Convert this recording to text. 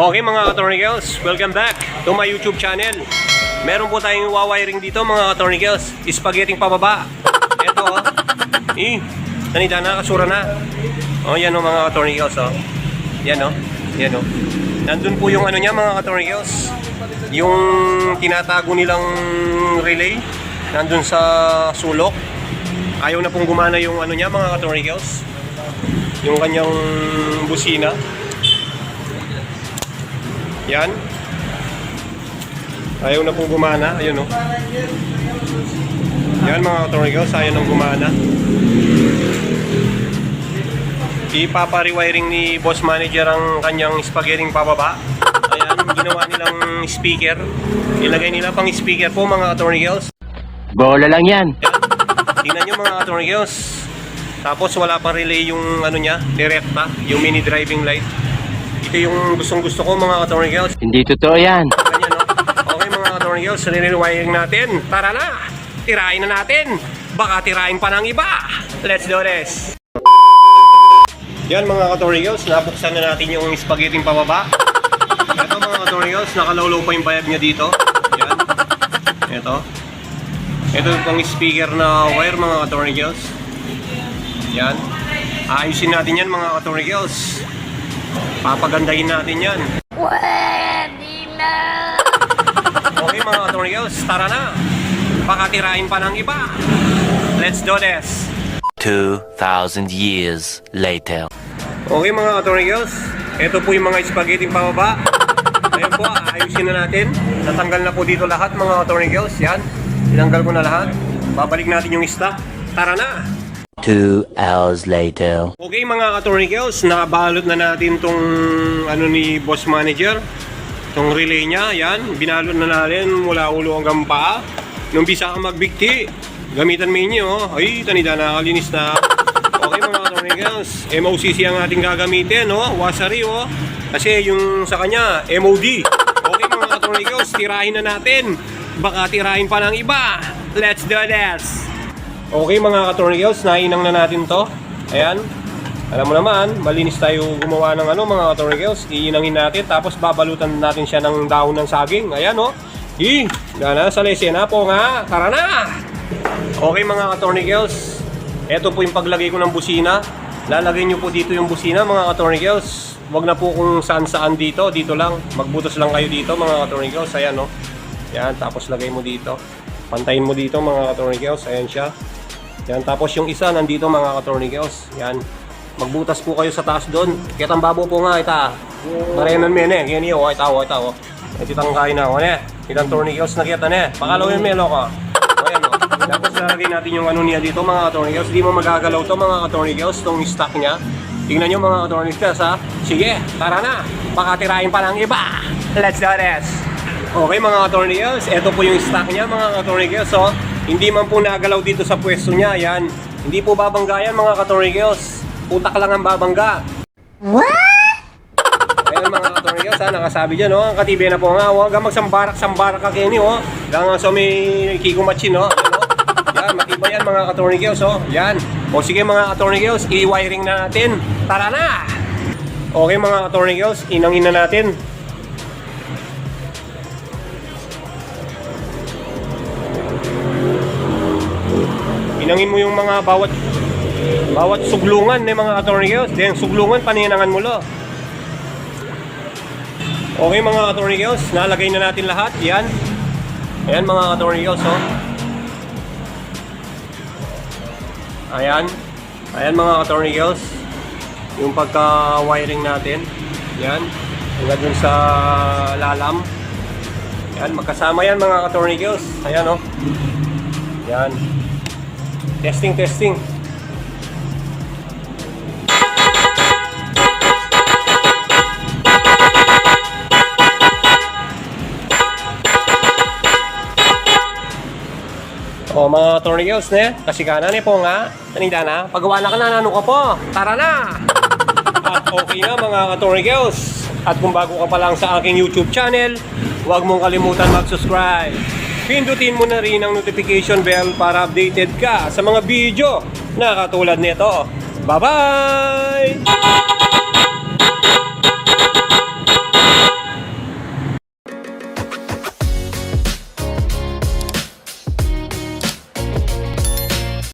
Okay mga katornigels, welcome back to my YouTube channel. Meron po tayong wawiring dito mga katornigels, spaghetti pababa. Ito oh. Eh, nanida na, kasura na. Oh, yan oh mga katornigels oh. Yan oh, yan oh. Nandun po yung ano niya mga katornigels. Yung tinatago nilang relay. Nandun sa sulok. Ayaw na pong gumana yung ano niya mga katornigels. Yung kanyang busina. Yan. Ayaw na pong gumana. Ayun o. Yan mga katornigos. Ayaw nang gumana. Ipapa-rewiring ni boss manager ang kanyang spaghetti pababa. Ayan, ginawa nilang speaker. Ilagay nila pang speaker po mga katornigos. Bola lang yan. Tingnan nyo mga katornigos. Tapos wala pa relay yung ano niya, direkta, yung mini driving light. Ito yung gustong gusto ko mga katornigos. Hindi totoo yan. Ganyan, no? Okay mga katornigos, re-rewiring natin. Tara na! Tirahin na natin! Baka tirahin pa ng iba! Let's do this! Yan mga katornigos, nabuksan na natin yung spaghetti pababa. Ito mga katornigos, nakalawlaw pa yung bayag niya dito. Yan. Ito. Ito yung pang speaker na wire mga katornigos. Yan. Ayusin natin yan mga katornigos. Papagandahin natin yan. Pwede na! Okay mga katornigos, tara na. Baka tirahin pa ng iba. Let's do this. 2,000 years later. Okay mga katornigos, ito po yung mga spaghetti pababa. Ayan po, ayusin na natin. Natanggal na po dito lahat mga katornigos. Yan, tinanggal ko na lahat. Babalik natin yung stock. Tara na! Two hours later. Okay mga katornigos, nakabalot na natin tong ano ni boss manager. Tong relay niya, yan. Binalot na natin mula ulo hanggang paa. Nung bisa ka magbigti, gamitan mo inyo. Ay, tanida nakakalinis na. Okay mga katornigos, MOCC ang ating gagamitin, no? Wasari, oh. Kasi yung sa kanya, MOD. Okay mga katornigos, tirahin na natin. Baka tirahin pa ng iba. Let's do this! Okay mga katornigos, nainang na natin to. Ayan. Alam mo naman, malinis tayo gumawa ng ano mga katornigos. Iinangin natin, tapos babalutan natin siya ng dahon ng saging. Ayan o. Oh. Hi! Gana sa lesena po nga. Tara na! Okay mga katornigos, ito po yung paglagay ko ng busina. Lalagay nyo po dito yung busina mga katornigos. Huwag na po kung saan saan dito, dito lang. Magbutos lang kayo dito mga katornigos. Ayan o. Yan, tapos lagay mo dito. Pantayin mo dito mga katornigos. Ayan siya. Yan, tapos yung isa nandito mga katornigos. Yan. Magbutas po kayo sa taas doon. Kitang babo po nga ita. Marenan mene, yan iyo, ay tao, ay tao. Ay titang kain na, wane. Kitang tornigos na kita ne. Pakalawin melo ka. Ayan o. Tapos lalagay natin yung ano niya dito mga katornigos. Hindi mo magagalaw to mga katornigos, tong stock niya. Tingnan nyo mga katornigos ha. Sige, tara na. Pakatirahin pa ng iba. Let's do this. Okay mga katornigos, ito po yung stock niya mga katornigos. So, hindi man po nagalaw dito sa pwesto niya. Yan. Hindi po babangga yan mga katornigos. Utak lang ang babangga. Ayan mga katornigos ha, nakasabi dyan oh. Ang katibi na po nga. Huwag kang magsambarak-sambarak ka kini oh. Lang sa may kikumatsin oh. Ayan, oh. Yan, matibay yan mga katornigos oh. Yan. O sige mga katornigos, i-wiring na natin. Tara na! Okay mga katornigos, inangin na natin. Inangin mo yung mga bawat bawat suglungan ng mga katornigos. Then suglungan paninangan mo lo. Okay mga katornigos, nalagay na natin lahat. Yan. Ayan mga katornigos oh. Ayan. Ayan mga katornigos. Yung pagka-wiring natin. Yan. Hanggang dun sa lalam. Yan, magkasama yan mga katornigos. Ayan oh. Yan. Testing, testing. O mga tornigos ne, kasi ka na ni po nga, tanida na, pagawa na ka na, nano ka po, tara na! At okay na mga katornigos, at kung bago ka pa lang sa aking YouTube channel, huwag mong kalimutan mag-subscribe. Pindutin mo na rin ang notification bell para updated ka sa mga video na katulad nito. Bye-bye!